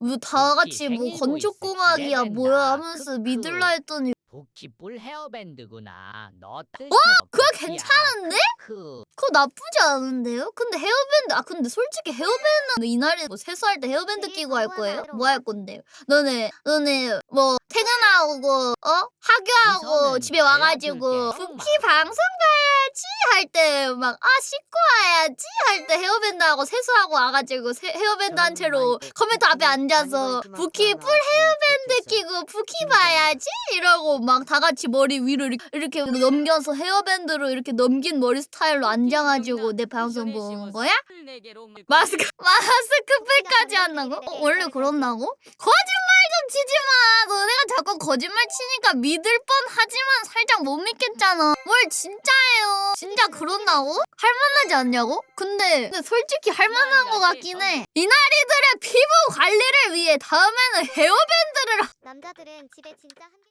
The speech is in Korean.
뭐다 같이 뭐 건축공학이야 뭐야 하면서 믿을라 했더니 복키뿔 헤어밴드구나. 너 와, 그거 괜찮은데? 그 그거 나쁘지 않은데요? 근데 헤어밴드 아 근데 솔직히 헤어밴드 이날에 뭐 세수할 때 헤어밴드 끼고 할 거예요? 뭐 할 건데요? 너네 너네 뭐 퇴근하고 어 학교하고 우선은 집에 와가지고. 부키 방송 가 야지 할 때 막 아 씻고 와야지 할 때 헤어밴드 하고 세수하고 와가지고 세- 헤어밴드 한 채로 컴퓨터 앞에 앉아서 부키 뿔 헤어밴드 끼고 부키 봐야지 이러고 막 다 같이 머리 위로 이렇게, 이렇게 넘겨서 헤어밴드로 이렇게 넘긴 머리 스타일로 앉아가지고 내 방송 보는 거야? 마스크 마스크팩까지 한다고? 어, 원래 그런다고? 거짓말 좀 치지 마. 너네가 자꾸 거짓말 치니까 믿을 뻔하지만 살짝 못 믿겠잖아. 뭘 진짜예요? 진짜 그런다고? 할만하지 않냐고? 근데, 근데 솔직히 할만한 거 같긴 해. 이나리들의 피부 관리를 위해 다음에는 헤어밴드를 남자들은 집에 진짜 한 개.